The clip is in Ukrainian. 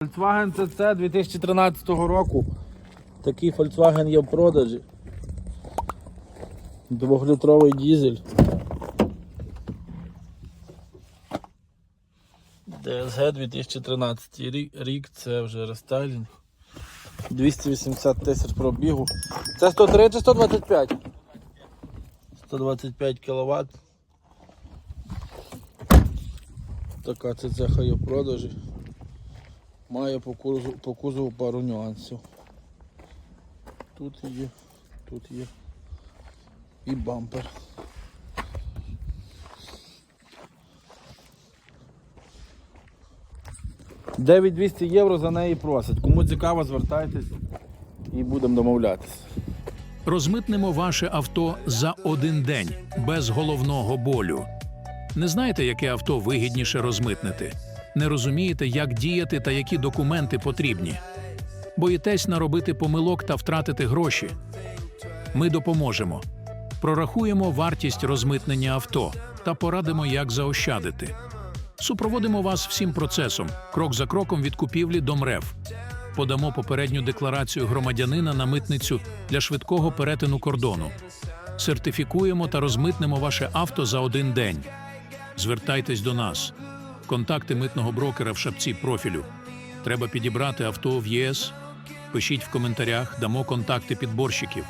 Volkswagen CC 2013 року. Такий Volkswagen є в продажі. Двохлітровий дізель. DSG 2013 рік, рік, це вже рестайлінг. 280 тисяч пробігу. Це 103 чи 125? 125 кВт. Така це цеха є в продажі. Має по кузову, по кузову пару нюансів. Тут є, тут є і бампер. Дев'ять 200 євро за неї просять. Кому цікаво, звертайтесь і будемо домовлятися. Розмитнемо ваше авто за один день без головного болю. Не знаєте, яке авто вигідніше розмитнити? Не розумієте, як діяти та які документи потрібні? Боїтесь наробити помилок та втратити гроші? Ми допоможемо. Прорахуємо вартість розмитнення авто та порадимо, як заощадити. Супроводимо вас всім процесом, крок за кроком від купівлі до МРЕВ. Подамо попередню декларацію громадянина на митницю для швидкого перетину кордону. Сертифікуємо та розмитнемо ваше авто за один день. Звертайтесь до нас. Контакти митного брокера в шапці профілю. Треба підібрати авто в ЄС. Пишіть в коментарях, дамо контакти підборщиків.